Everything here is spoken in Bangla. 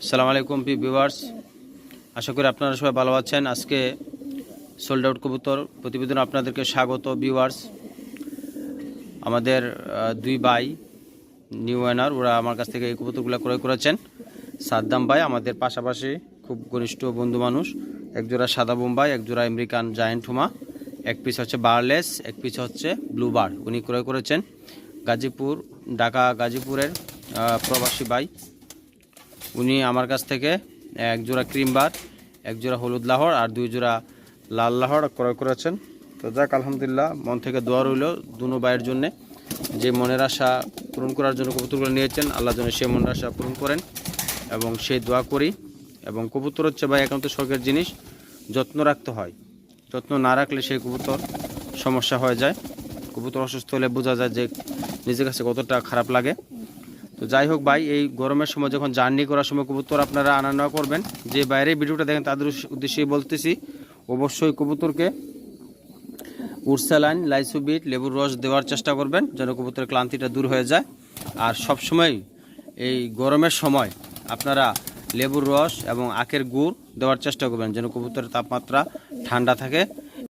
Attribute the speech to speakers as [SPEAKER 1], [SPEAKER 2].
[SPEAKER 1] আসসালামু আলাইকুম পি ভিউয়ার্স আশা করি আপনারা সবাই ভালো আছেন। আজকে সোল্ড আউট কবুতর প্রতিবেদন আপনাদেরকে স্বাগত ভিউয়ার্স আমাদের দুই ভাই নিউ ওয়ানার ওরা আমার কাছ থেকে এই কবুতরগুলো ক্রয় করেছেন। সাদ্দাম ভাই আমাদের পাশাপাশি খুব ঘনিষ্ঠ বন্ধু মানুষ, একজোড়া সাদা বোম্বাই, একজোড়া আমেরিকান জায়েন্ট হুমা। এক পিস হচ্ছে বার্লেস এক পিস হচ্ছে ব্লু বার উনি ক্রয় করেছেন। গাজীপুর, ঢাকা গাজীপুরের প্রবাসী ভাই। উনি আমার কাছ থেকে এক জোড়া ক্রিম বার, এক জোড়া হলুদ লাহর আর দুই জোড়া লাল লাহর ক্রয় করেছেন। তো যাক, আলহামদুলিল্লাহ, মন থেকে দোয়া রইল দুনো ভাইয়ের জন্যে। যে মনের আশা পূরণ করার জন্য কবুতরগুলো নিয়েছেন, আল্লাহ জন্য সেই মনের আশা পূরণ করেন এবং সেই দোয়া করি এবং কবুতর হচ্ছে ভাই একান্ত শখের জিনিস, যত্ন রাখতে হয়। যত্ন না রাখলে সেই কবুতর সমস্যা হয়ে যায়। কবুতর অসুস্থ হলে বোঝা যায় যে নিজের কাছে কতটা খারাপ লাগে। তো যাই হোক ভাই, এই গরমের সময় যখন জার্নি করার সময় কবুতর আপনারা আনা নেওয়া করবেন, যে বাইরে ভিডিওটা দেখেন, তাদের উদ্দেশ্যে বলতেছি, অবশ্যই কবুতরকে উর্সালাইন, লাইসুবিট, লেবুর রস দেওয়ার চেষ্টা করবেন, যেন কবুতরের ক্লান্তিটা দূর হয়ে যায়। আর সব সময় এই গরমের সময় আপনারা লেবুর রস এবং আখের গুড় দেওয়ার চেষ্টা করবেন, যেন কবুতরের তাপমাত্রা ঠান্ডা থাকে।